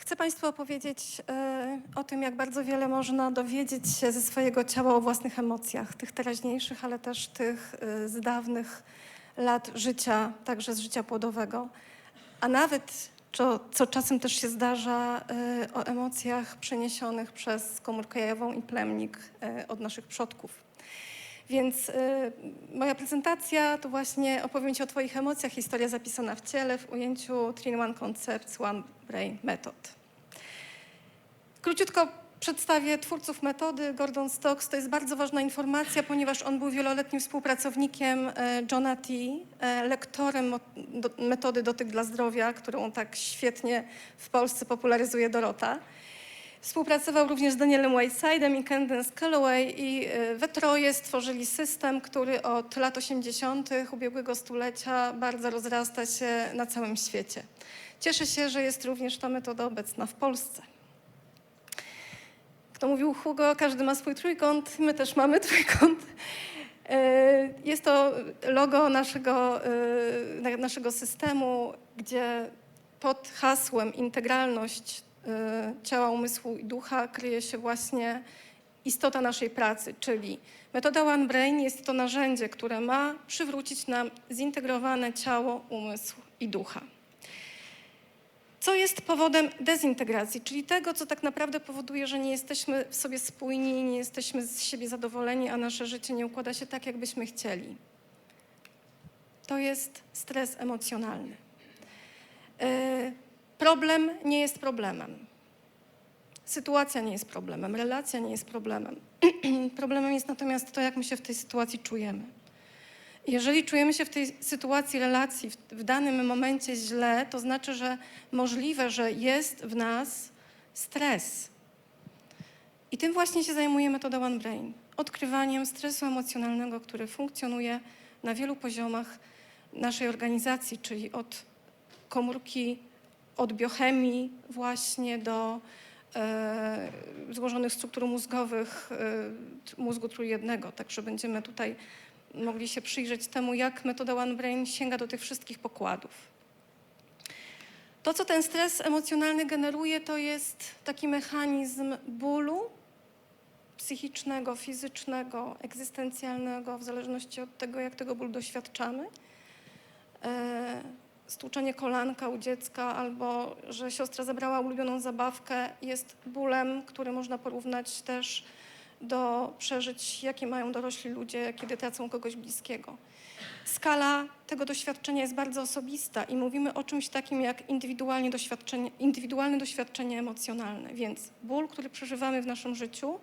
Chcę Państwu opowiedzieć e, o tym, jak bardzo wiele można dowiedzieć się ze swojego ciała o własnych emocjach, tych teraźniejszych, ale też tych e, z dawnych lat życia, także z życia płodowego, a nawet, co, co czasem też się zdarza, e, o emocjach przeniesionych przez komórkę jajową i plemnik od naszych przodków. Więc y, moja prezentacja to właśnie opowiem Ci o Twoich emocjach, historia zapisana w ciele w ujęciu Trin One Concepts One Brain Method. Króciutko przedstawię twórców metody. Gordon Stokes to jest bardzo ważna informacja, ponieważ on był wieloletnim współpracownikiem e, Johna T., e, lektorem metody Dotyk dla Zdrowia, którą tak świetnie w Polsce popularyzuje Dorota. Współpracował również z Danielem Whitesidem i Candace Calloway i y, we troje stworzyli system, który od lat 80. ubiegłego stulecia bardzo rozrasta się na całym świecie. Cieszę się, że jest również ta metoda obecna w Polsce. Kto mówił Hugo, każdy ma swój trójkąt, my też mamy trójkąt. Y, Jest to logo naszego, y, na- naszego systemu, gdzie pod hasłem integralność ciała, umysłu i ducha kryje się właśnie istota naszej pracy, czyli metoda One Brain jest to narzędzie, które ma przywrócić nam zintegrowane ciało, umysł i ducha. Co jest powodem dezintegracji, czyli tego, co tak naprawdę powoduje, że nie jesteśmy w sobie spójni, nie jesteśmy z siebie zadowoleni, a nasze życie nie układa się tak, jakbyśmy chcieli. To jest stres emocjonalny. Yy, Problem nie jest problemem. Sytuacja nie jest problemem, relacja nie jest problemem. problemem jest natomiast to, jak my się w tej sytuacji czujemy. Jeżeli czujemy się w tej sytuacji relacji w, w danym momencie źle, to znaczy, że możliwe, że jest w nas stres. I tym właśnie się zajmuje metoda One Brain. Odkrywaniem stresu emocjonalnego, który funkcjonuje na wielu poziomach naszej organizacji, czyli od komórki, od biochemii właśnie do e, złożonych struktur mózgowych e, mózgu trójjednego. Także będziemy tutaj mogli się przyjrzeć temu, jak metoda One Brain sięga do tych wszystkich pokładów. To, co ten stres emocjonalny generuje, to jest taki mechanizm bólu psychicznego, fizycznego, egzystencjalnego, w zależności od tego, jak tego bólu doświadczamy. Stłuczenie kolanka u dziecka albo że siostra zabrała ulubioną zabawkę jest bólem, który można porównać też do przeżyć, jakie mają dorośli ludzie, kiedy tracą kogoś bliskiego. Skala tego doświadczenia jest bardzo osobista i mówimy o czymś takim jak indywidualnie doświadczenie, indywidualne doświadczenie emocjonalne. Więc ból, który przeżywamy w naszym życiu,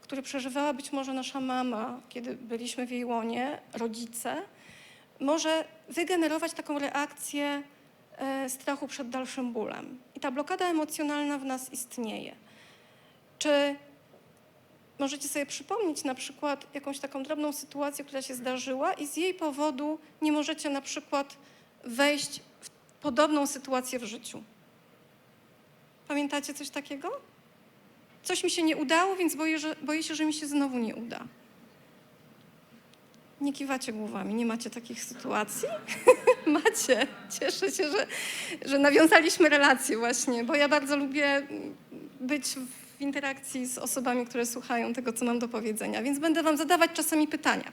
który przeżywała być może nasza mama, kiedy byliśmy w jej łonie, rodzice, może wygenerować taką reakcję e, strachu przed dalszym bólem. I ta blokada emocjonalna w nas istnieje. Czy możecie sobie przypomnieć na przykład jakąś taką drobną sytuację, która się zdarzyła i z jej powodu nie możecie na przykład wejść w podobną sytuację w życiu? Pamiętacie coś takiego? Coś mi się nie udało, więc boję, że, boję się, że mi się znowu nie uda. Nie kiwacie głowami, nie macie takich sytuacji? macie. Cieszę się, że, że nawiązaliśmy relacje właśnie, bo ja bardzo lubię być w interakcji z osobami, które słuchają tego, co mam do powiedzenia, więc będę wam zadawać czasami pytania.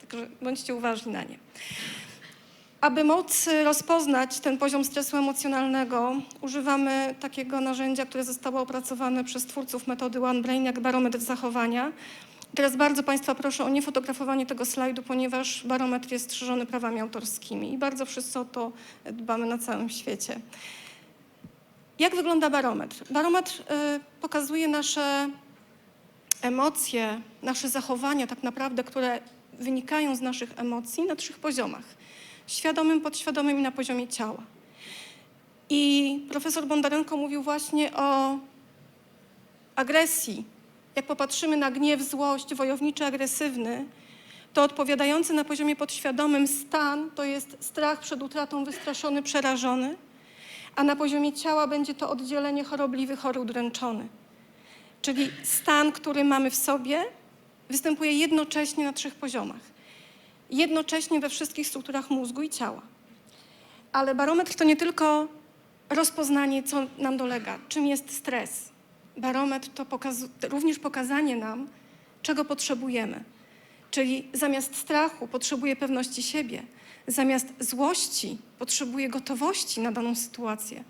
Także bądźcie uważni na nie. Aby móc rozpoznać ten poziom stresu emocjonalnego, używamy takiego narzędzia, które zostało opracowane przez twórców metody One Brain, jak barometr zachowania. Teraz bardzo Państwa proszę o niefotografowanie tego slajdu, ponieważ barometr jest strzeżony prawami autorskimi i bardzo wszyscy o to dbamy na całym świecie. Jak wygląda barometr? Barometr y, pokazuje nasze emocje, nasze zachowania, tak naprawdę, które wynikają z naszych emocji na trzech poziomach: świadomym, podświadomym i na poziomie ciała. I profesor Bondarenko mówił właśnie o agresji. Jak popatrzymy na gniew, złość, wojowniczy, agresywny, to odpowiadający na poziomie podświadomym stan to jest strach przed utratą, wystraszony, przerażony, a na poziomie ciała będzie to oddzielenie chorobliwy, chory, udręczony. Czyli stan, który mamy w sobie, występuje jednocześnie na trzech poziomach. Jednocześnie we wszystkich strukturach mózgu i ciała. Ale barometr to nie tylko rozpoznanie, co nam dolega, czym jest stres. Barometr to również pokazanie nam, czego potrzebujemy. Czyli zamiast strachu potrzebuję pewności siebie, zamiast złości potrzebuję gotowości na daną sytuację,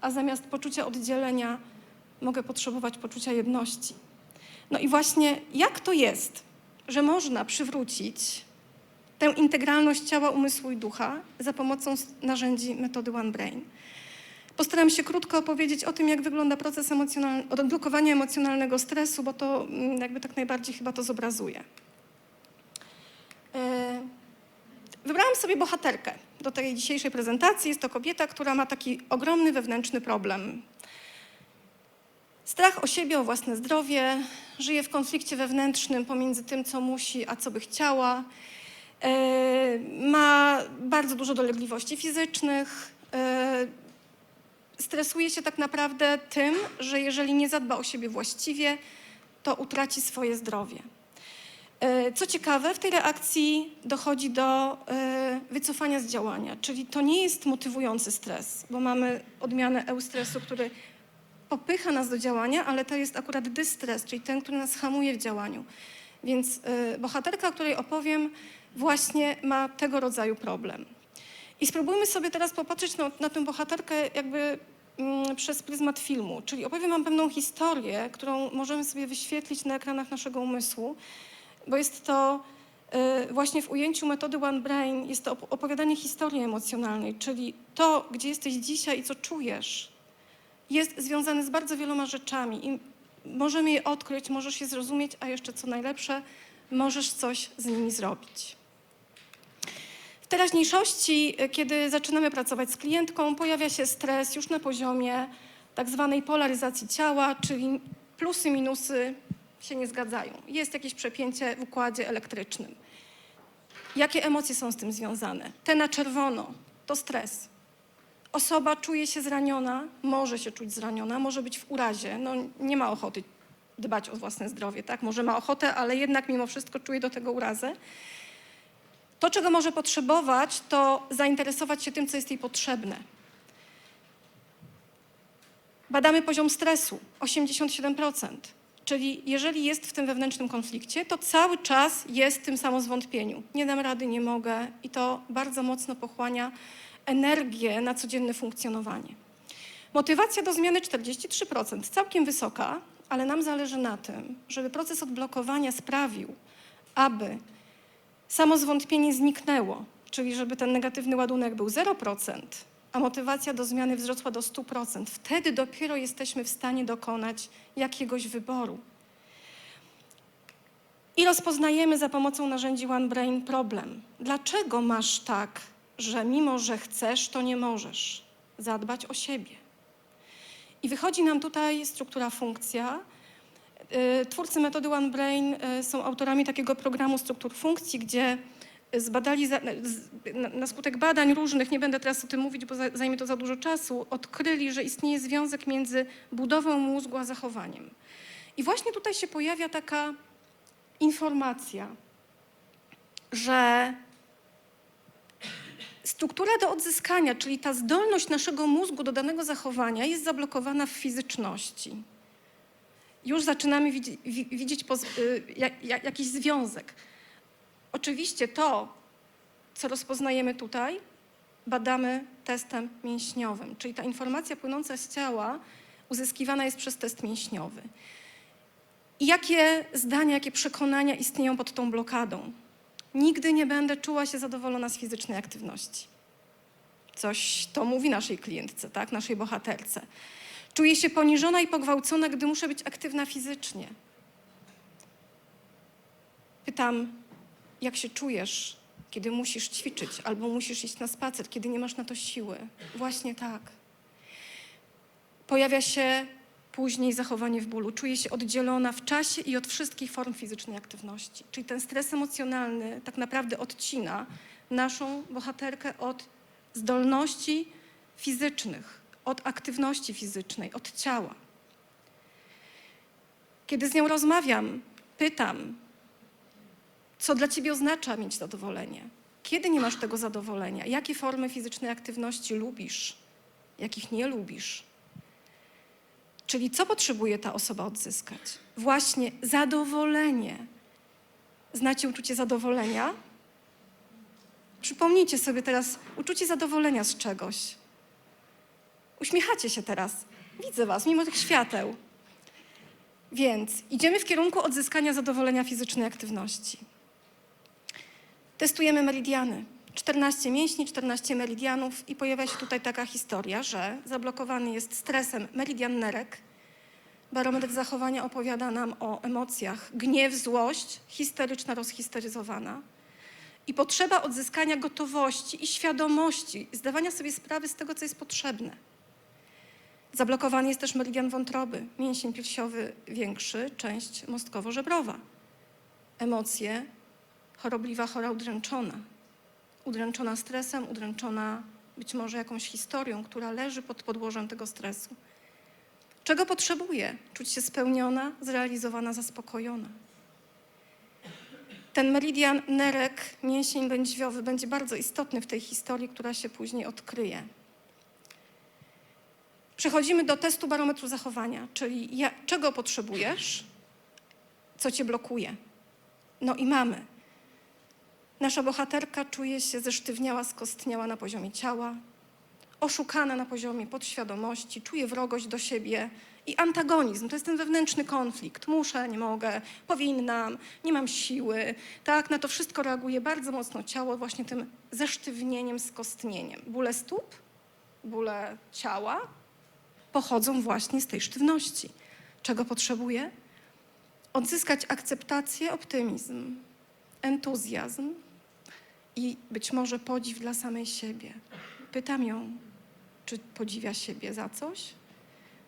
a zamiast poczucia oddzielenia mogę potrzebować poczucia jedności. No i właśnie jak to jest, że można przywrócić tę integralność ciała, umysłu i ducha za pomocą narzędzi metody One Brain? Postaram się krótko opowiedzieć o tym, jak wygląda proces emocjonalny, odblokowania emocjonalnego stresu, bo to mm, jakby tak najbardziej chyba to zobrazuje. E, Wybrałam sobie bohaterkę do tej dzisiejszej prezentacji. Jest to kobieta, która ma taki ogromny wewnętrzny problem. Strach o siebie, o własne zdrowie, żyje w konflikcie wewnętrznym pomiędzy tym, co musi, a co by chciała. E, Ma bardzo dużo dolegliwości fizycznych. Stresuje się tak naprawdę tym, że jeżeli nie zadba o siebie właściwie, to utraci swoje zdrowie. E, Co ciekawe, w tej reakcji dochodzi do e, wycofania z działania, czyli to nie jest motywujący stres, bo mamy odmianę eustresu, który popycha nas do działania, ale to jest akurat dystres, czyli ten, który nas hamuje w działaniu. Więc e, bohaterka, o której opowiem, właśnie ma tego rodzaju problem. I spróbujmy sobie teraz popatrzeć na, na tę bohaterkę jakby mm, przez pryzmat filmu, czyli opowiem Wam pewną historię, którą możemy sobie wyświetlić na ekranach naszego umysłu, bo jest to y, właśnie w ujęciu metody One Brain, jest to op- opowiadanie historii emocjonalnej, czyli to, gdzie jesteś dzisiaj i co czujesz, jest związane z bardzo wieloma rzeczami i możemy je odkryć, możesz je zrozumieć, a jeszcze co najlepsze, możesz coś z nimi zrobić. Teraźniejszości, y, kiedy zaczynamy pracować z klientką, pojawia się stres już na poziomie tak zwanej polaryzacji ciała, czyli plusy, minusy się nie zgadzają. Jest jakieś przepięcie w układzie elektrycznym. Jakie emocje są z tym związane? Te na czerwono to stres. Osoba czuje się zraniona, może się czuć zraniona, może być w urazie, no nie ma ochoty dbać o własne zdrowie, tak? Może ma ochotę, ale jednak mimo wszystko czuje do tego urazę. To, czego może potrzebować, to zainteresować się tym, co jest jej potrzebne. Badamy poziom stresu 87%. Czyli jeżeli jest w tym wewnętrznym konflikcie, to cały czas jest w tym samozwątpieniu. Nie dam rady, nie mogę i to bardzo mocno pochłania energię na codzienne funkcjonowanie. Motywacja do zmiany 43%, całkiem wysoka, ale nam zależy na tym, żeby proces odblokowania sprawił, aby samozwątpienie zniknęło, czyli żeby ten negatywny ładunek był 0%, a motywacja do zmiany wzrosła do 100%. Wtedy dopiero jesteśmy w stanie dokonać jakiegoś wyboru. I rozpoznajemy za pomocą narzędzi One Brain problem. Dlaczego masz tak, że mimo, że chcesz, to nie możesz zadbać o siebie? I wychodzi nam tutaj struktura funkcja. Y, Twórcy metody One Brain y, są autorami takiego programu struktur funkcji, gdzie zbadali za, na, skutek badań różnych, nie będę teraz o tym mówić, bo za, zajmie to za dużo czasu, odkryli, że istnieje związek między budową mózgu a zachowaniem. I właśnie tutaj się pojawia taka informacja, że struktura do odzyskania, czyli ta zdolność naszego mózgu do danego zachowania jest zablokowana w fizyczności. Już zaczynamy widzi, wi, widzieć poz, y, jak, jak, jakiś związek. Oczywiście to, co rozpoznajemy tutaj, badamy testem mięśniowym, czyli ta informacja płynąca z ciała uzyskiwana jest przez test mięśniowy. I jakie zdania, jakie przekonania istnieją pod tą blokadą? Nigdy nie będę czuła się zadowolona z fizycznej aktywności. Coś to mówi naszej klientce, tak, naszej bohaterce. Czuję się poniżona i pogwałcona, gdy muszę być aktywna fizycznie. Pytam, jak się czujesz, kiedy musisz ćwiczyć albo musisz iść na spacer, kiedy nie masz na to siły? Właśnie tak. Pojawia się później zachowanie w bólu. Czuję się oddzielona w czasie i od wszystkich form fizycznej aktywności. Czyli ten stres emocjonalny tak naprawdę odcina naszą bohaterkę od zdolności fizycznych, od aktywności fizycznej, od ciała. Kiedy z nią rozmawiam, pytam, co dla ciebie oznacza mieć zadowolenie? Kiedy nie masz tego zadowolenia? Jakie formy fizycznej aktywności lubisz? jakich nie lubisz. Czyli co potrzebuje ta osoba odzyskać? Właśnie zadowolenie. Znacie uczucie zadowolenia? Przypomnijcie sobie teraz uczucie zadowolenia z czegoś. Uśmiechacie się teraz. Widzę Was, mimo tych świateł. Więc idziemy w kierunku odzyskania zadowolenia fizycznej aktywności. Testujemy meridiany. 14 mięśni, 14 meridianów i pojawia się tutaj taka historia, że zablokowany jest stresem meridian nerek. Barometr zachowania opowiada nam o emocjach gniew, złość, histeryczna, rozhisteryzowana. I potrzeba odzyskania gotowości i świadomości, zdawania sobie sprawy z tego, co jest potrzebne. Zablokowany jest też meridian wątroby, mięsień piersiowy większy, część mostkowo-żebrowa. Emocje, chorobliwa, chora, udręczona. Udręczona stresem, udręczona być może jakąś historią, która leży pod podłożem tego stresu. Czego potrzebuje? Czuć się spełniona, zrealizowana, zaspokojona. Ten meridian nerek, mięsień lędźwiowy będzie bardzo istotny w tej historii, która się później odkryje. Przechodzimy do testu barometru zachowania, czyli ja, czego potrzebujesz, co cię blokuje. No i mamy. Nasza bohaterka czuje się zesztywniała, skostniała na poziomie ciała, oszukana na poziomie podświadomości, czuje wrogość do siebie i antagonizm. To jest ten wewnętrzny konflikt. Muszę, nie mogę, powinnam, nie mam siły. Tak, na to wszystko reaguje bardzo mocno ciało właśnie tym zesztywnieniem, skostnieniem. Bóle stóp, bóle ciała pochodzą właśnie z tej sztywności. Czego potrzebuje? Odzyskać akceptację, optymizm, entuzjazm i być może podziw dla samej siebie. Pytam ją, czy podziwia siebie za coś?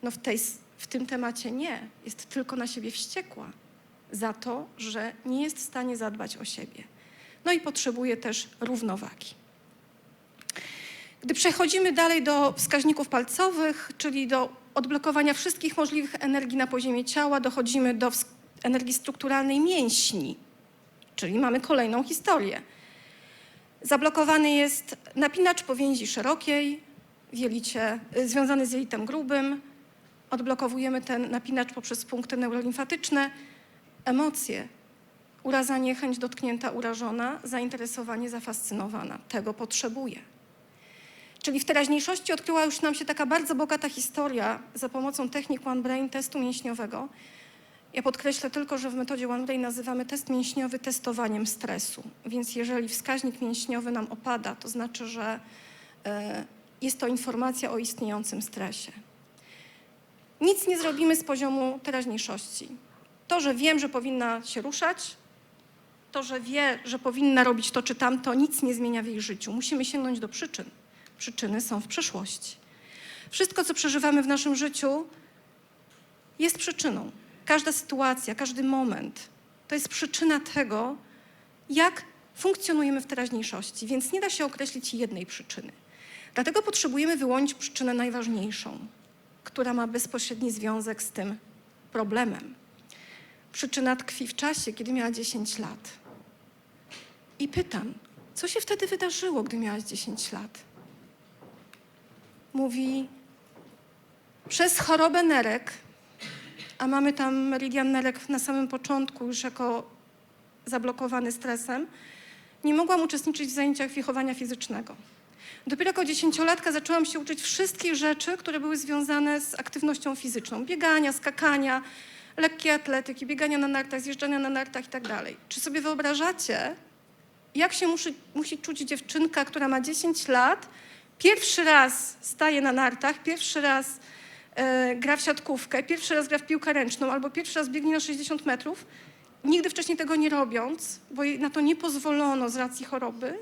No w, tej, w tym temacie nie. Jest tylko na siebie wściekła za to, że nie jest w stanie zadbać o siebie. No i potrzebuje też równowagi. Gdy przechodzimy dalej do wskaźników palcowych, czyli do odblokowania wszystkich możliwych energii na poziomie ciała, dochodzimy do energii strukturalnej mięśni, czyli mamy kolejną historię. Zablokowany jest napinacz powięzi szerokiej, w jelicie, y, związany z jelitem grubym. Odblokowujemy ten napinacz poprzez punkty neurolimfatyczne. Emocje, uraza, niechęć, dotknięta, urażona, zainteresowanie, zafascynowana. Tego potrzebuje. Czyli w teraźniejszości odkryła już nam się taka bardzo bogata historia za pomocą technik One Brain testu mięśniowego. Ja podkreślę tylko, że w metodzie One Brain nazywamy test mięśniowy testowaniem stresu. Więc jeżeli wskaźnik mięśniowy nam opada, to znaczy, że e, jest to informacja o istniejącym stresie. Nic nie zrobimy z poziomu teraźniejszości. To, że wiem, że powinna się ruszać, to, że wie, że powinna robić to czy tamto, nic nie zmienia w jej życiu. Musimy sięgnąć do przyczyn. Przyczyny są w przeszłości. Wszystko, co przeżywamy w naszym życiu, jest przyczyną. Każda sytuacja, każdy moment to jest przyczyna tego, jak funkcjonujemy w teraźniejszości, więc nie da się określić jednej przyczyny. Dlatego potrzebujemy wyłonić przyczynę najważniejszą, która ma bezpośredni związek z tym problemem. Przyczyna tkwi w czasie, kiedy miała 10 lat. I pytam, co się wtedy wydarzyło, gdy miałaś 10 lat? Mówi, przez chorobę nerek, a mamy tam meridian nerek na samym początku już jako zablokowany stresem, nie mogłam uczestniczyć w zajęciach wychowania fizycznego. Dopiero jako dziesięciolatka zaczęłam się uczyć wszystkich rzeczy, które były związane z aktywnością fizyczną. Biegania, skakania, lekkiej atletyki, biegania na nartach, zjeżdżania na nartach i tak. Czy sobie wyobrażacie, jak się musi, musi czuć dziewczynka, która ma 10 lat, pierwszy raz staje na nartach, pierwszy raz e, gra w siatkówkę, pierwszy raz gra w piłkę ręczną albo pierwszy raz biegnie na 60 metrów, nigdy wcześniej tego nie robiąc, bo jej na to nie pozwolono z racji choroby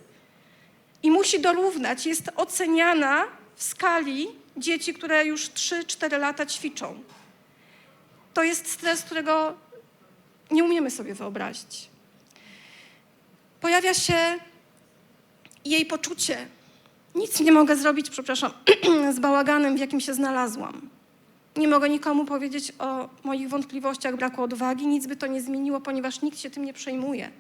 i musi dorównać, jest oceniana w skali dzieci, które już 3-4 lata ćwiczą. To jest stres, którego nie umiemy sobie wyobrazić. Pojawia się jej poczucie. Nic nie mogę zrobić, przepraszam, z bałaganem, w jakim się znalazłam. Nie mogę nikomu powiedzieć o moich wątpliwościach, braku odwagi. Nic by to nie zmieniło, ponieważ nikt się tym nie przejmuje.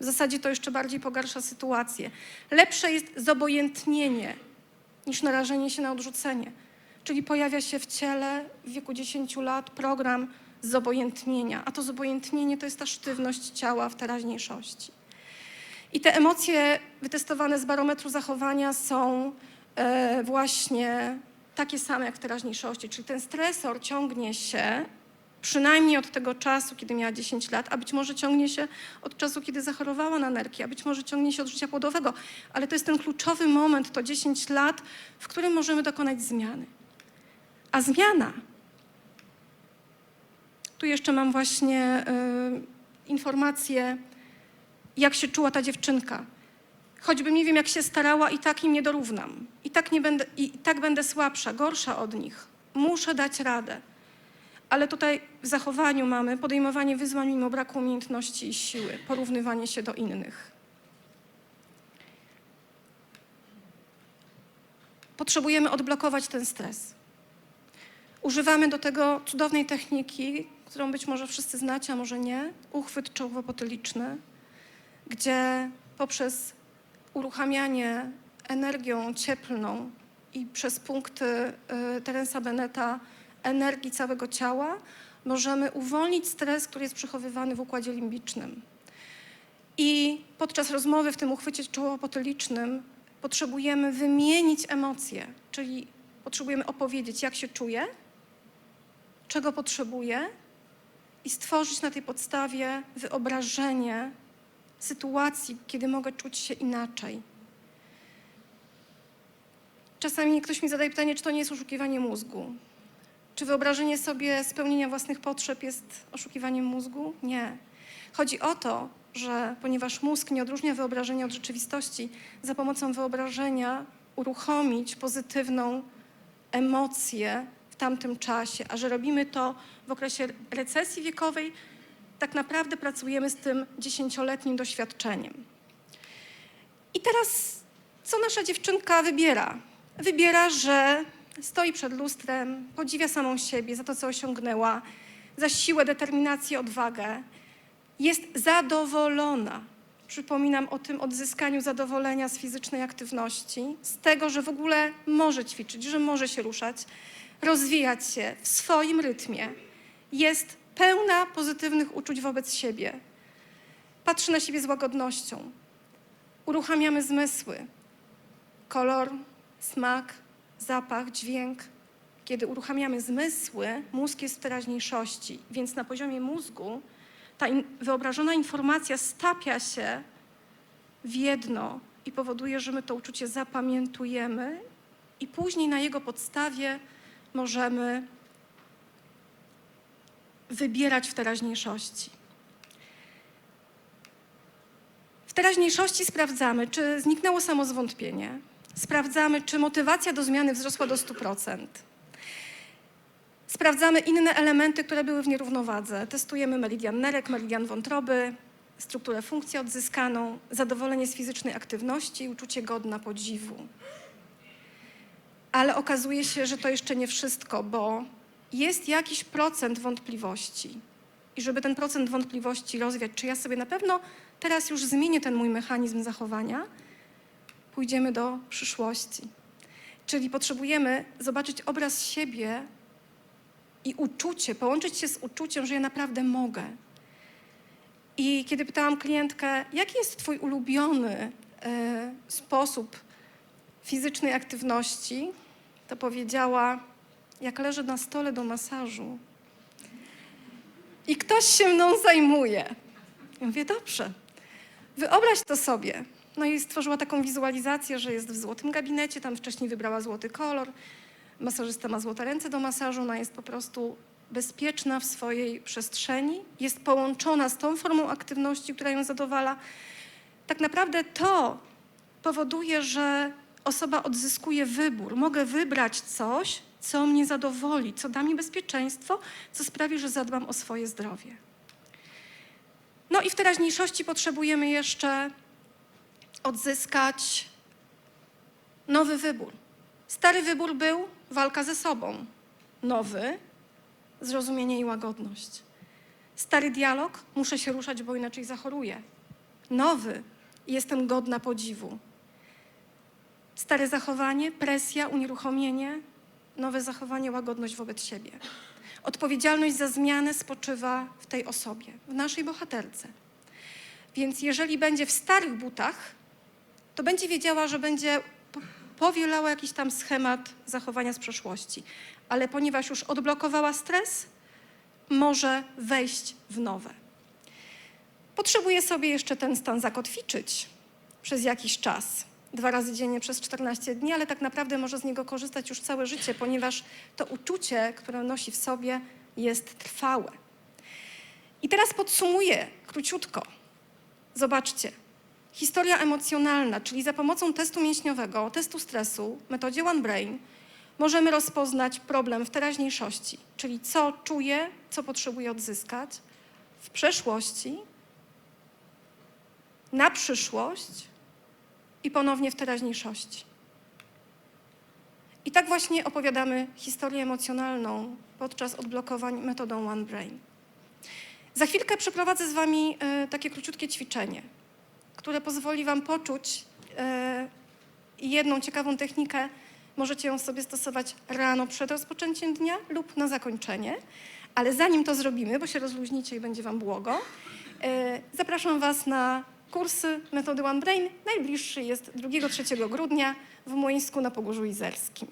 W zasadzie to jeszcze bardziej pogarsza sytuację. Lepsze jest zobojętnienie niż narażenie się na odrzucenie. czyli pojawia się w ciele w wieku 10 lat program zobojętnienia, a to zobojętnienie to jest ta sztywność ciała w teraźniejszości. I te emocje wytestowane z barometru zachowania są e, właśnie takie same jak w teraźniejszości, czyli ten stresor ciągnie się przynajmniej od tego czasu, kiedy miała 10 lat, a być może ciągnie się od czasu, kiedy zachorowała na nerki, a być może ciągnie się od życia płodowego, ale to jest ten kluczowy moment, to 10 lat, w którym możemy dokonać zmiany. A zmiana, tu jeszcze mam właśnie y, informację, jak się czuła ta dziewczynka. Choćby nie wiem, jak się starała, i tak im nie dorównam. I tak, nie będę, I tak będę słabsza, gorsza od nich. Muszę dać radę. Ale tutaj w zachowaniu mamy podejmowanie wyzwań mimo braku umiejętności i siły, porównywanie się do innych. Potrzebujemy odblokować ten stres. Używamy do tego cudownej techniki, którą być może wszyscy znacie, a może nie, uchwyt czołowo-potyliczny, gdzie poprzez uruchamianie energią cieplną i przez punkty y, Terensa Beneta energii całego ciała możemy uwolnić stres, który jest przechowywany w układzie limbicznym. I podczas rozmowy w tym uchwycie czołowo-potylicznym potrzebujemy wymienić emocje, czyli potrzebujemy opowiedzieć, jak się czuję, czego potrzebuję i stworzyć na tej podstawie wyobrażenie sytuacji, kiedy mogę czuć się inaczej. Czasami ktoś mi zadaje pytanie, czy to nie jest oszukiwanie mózgu. Czy wyobrażenie sobie spełnienia własnych potrzeb jest oszukiwaniem mózgu? Nie. Chodzi o to, że ponieważ mózg nie odróżnia wyobrażenia od rzeczywistości, za pomocą wyobrażenia uruchomić pozytywną emocję w tamtym czasie, a że robimy to w okresie recesji wiekowej, tak naprawdę pracujemy z tym dziesięcioletnim doświadczeniem. I teraz, co nasza dziewczynka wybiera? Wybiera, że stoi przed lustrem, podziwia samą siebie za to, co osiągnęła, za siłę, determinację, odwagę. Jest zadowolona. Przypominam o tym odzyskaniu zadowolenia z fizycznej aktywności, z tego, że w ogóle może ćwiczyć, że może się ruszać, rozwijać się w swoim rytmie. Jest pełna pozytywnych uczuć wobec siebie. Patrzy na siebie z łagodnością. Uruchamiamy zmysły. Kolor, smak, zapach, dźwięk. Kiedy uruchamiamy zmysły, mózg jest w teraźniejszości, więc na poziomie mózgu ta in wyobrażona informacja stapia się w jedno i powoduje, że my to uczucie zapamiętujemy i później na jego podstawie możemy wybierać w teraźniejszości. W teraźniejszości sprawdzamy, czy zniknęło samozwątpienie, sprawdzamy, czy motywacja do zmiany wzrosła do 100%. Sprawdzamy inne elementy, które były w nierównowadze. Testujemy meridian nerek, meridian wątroby, strukturę funkcji odzyskaną, zadowolenie z fizycznej aktywności i uczucie godna podziwu. Ale okazuje się, że to jeszcze nie wszystko, bo jest jakiś procent wątpliwości. I żeby ten procent wątpliwości rozwiać, czy ja sobie na pewno teraz już zmienię ten mój mechanizm zachowania, pójdziemy do przyszłości. Czyli potrzebujemy zobaczyć obraz siebie i uczucie, połączyć się z uczuciem, że ja naprawdę mogę. I kiedy pytałam klientkę, jaki jest Twój ulubiony e, sposób fizycznej aktywności, to powiedziała, jak leżę na stole do masażu i ktoś się mną zajmuje. Ja mówię, dobrze, wyobraź to sobie. No i stworzyła taką wizualizację, że jest w złotym gabinecie, tam wcześniej wybrała złoty kolor, masażysta ma złote ręce do masażu, ona jest po prostu bezpieczna w swojej przestrzeni, jest połączona z tą formą aktywności, która ją zadowala. Tak naprawdę to powoduje, że osoba odzyskuje wybór. Mogę wybrać coś, co mnie zadowoli, co da mi bezpieczeństwo, co sprawi, że zadbam o swoje zdrowie. No i w teraźniejszości potrzebujemy jeszcze odzyskać nowy wybór. Stary wybór był walka ze sobą. Nowy zrozumienie i łagodność. Stary dialog muszę się ruszać, bo inaczej zachoruję. Nowy jestem godna podziwu. Stare zachowanie, presja, unieruchomienie nowe zachowanie, łagodność wobec siebie. Odpowiedzialność za zmianę spoczywa w tej osobie, w naszej bohaterce. Więc jeżeli będzie w starych butach, to będzie wiedziała, że będzie po- powielała jakiś tam schemat zachowania z przeszłości. Ale ponieważ już odblokowała stres, może wejść w nowe. Potrzebuje sobie jeszcze ten stan zakotwiczyć przez jakiś czas, dwa razy dziennie przez 14 dni, ale tak naprawdę może z niego korzystać już całe życie, ponieważ to uczucie, które nosi w sobie, jest trwałe. I teraz podsumuję króciutko. Zobaczcie. Historia emocjonalna, czyli za pomocą testu mięśniowego, testu stresu, metodzie One Brain, możemy rozpoznać problem w teraźniejszości, czyli co czuję, co potrzebuję odzyskać w przeszłości, na przyszłość i ponownie w teraźniejszości. I tak właśnie opowiadamy historię emocjonalną podczas odblokowań metodą One Brain. Za chwilkę przeprowadzę z Wami e, takie króciutkie ćwiczenie, które pozwoli Wam poczuć e, jedną ciekawą technikę. Możecie ją sobie stosować rano przed rozpoczęciem dnia lub na zakończenie. Ale zanim to zrobimy, bo się rozluźnicie i będzie Wam błogo, e, zapraszam Was na kursy metody One Brain. Najbliższy jest 2-3 grudnia w Młyńsku na Pogórzu Izerskim.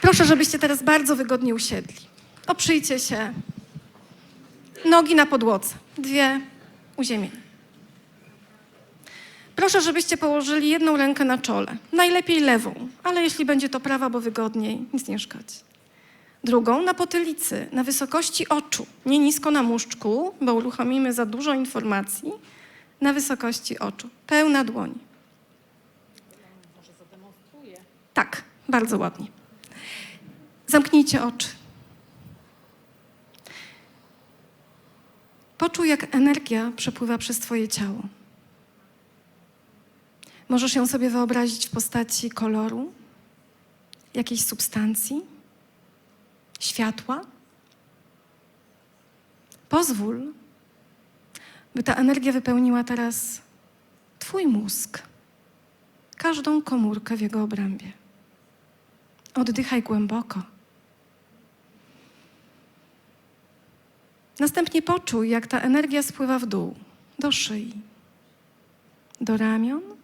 Proszę, żebyście teraz bardzo wygodnie usiedli. Oprzyjcie się. Nogi na podłodze. Dwie uziemienie. Proszę, żebyście położyli jedną rękę na czole. Najlepiej lewą, ale jeśli będzie to prawa, bo wygodniej, nic nie szkodzi. Drugą na potylicy, na wysokości oczu. Nie nisko na muszczku, bo uruchomimy za dużo informacji. Na wysokości oczu. Pełna dłoń. Może zademonstruję. Tak, bardzo ładnie. Zamknijcie oczy. Poczuj, jak energia przepływa przez Twoje ciało. Możesz ją sobie wyobrazić w postaci koloru, jakiejś substancji, światła. Pozwól, by ta energia wypełniła teraz Twój mózg, każdą komórkę w jego obrębie. Oddychaj głęboko. Następnie poczuj, jak ta energia spływa w dół, do szyi, do ramion,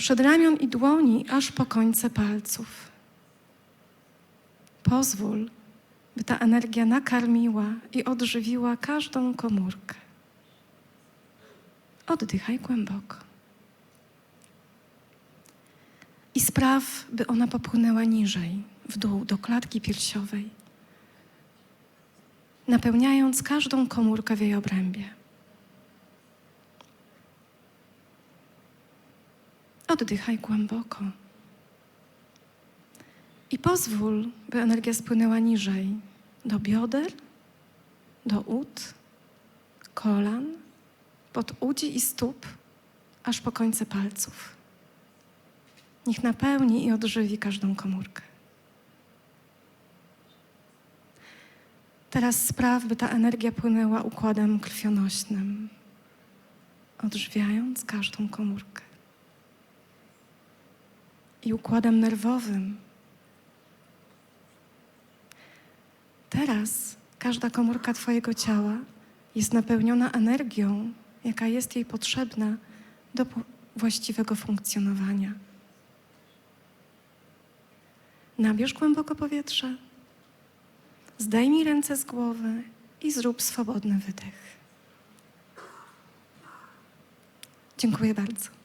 przedramion i dłoni, aż po końce palców. Pozwól, by ta energia nakarmiła i odżywiła każdą komórkę. Oddychaj głęboko. I spraw, by ona popłynęła niżej, w dół, do klatki piersiowej, napełniając każdą komórkę w jej obrębie. Oddychaj głęboko. I pozwól, by energia spłynęła niżej, do bioder, do ud, kolan, pod udzi i stóp, aż po końce palców. Niech napełni i odżywi każdą komórkę. Teraz spraw, by ta energia płynęła układem krwionośnym, odżywiając każdą komórkę. I układem nerwowym. Teraz każda komórka Twojego ciała jest napełniona energią, jaka jest jej potrzebna do właściwego funkcjonowania. Nabierz głęboko powietrze, zdejmij ręce z głowy i zrób swobodny wydech. Dziękuję bardzo.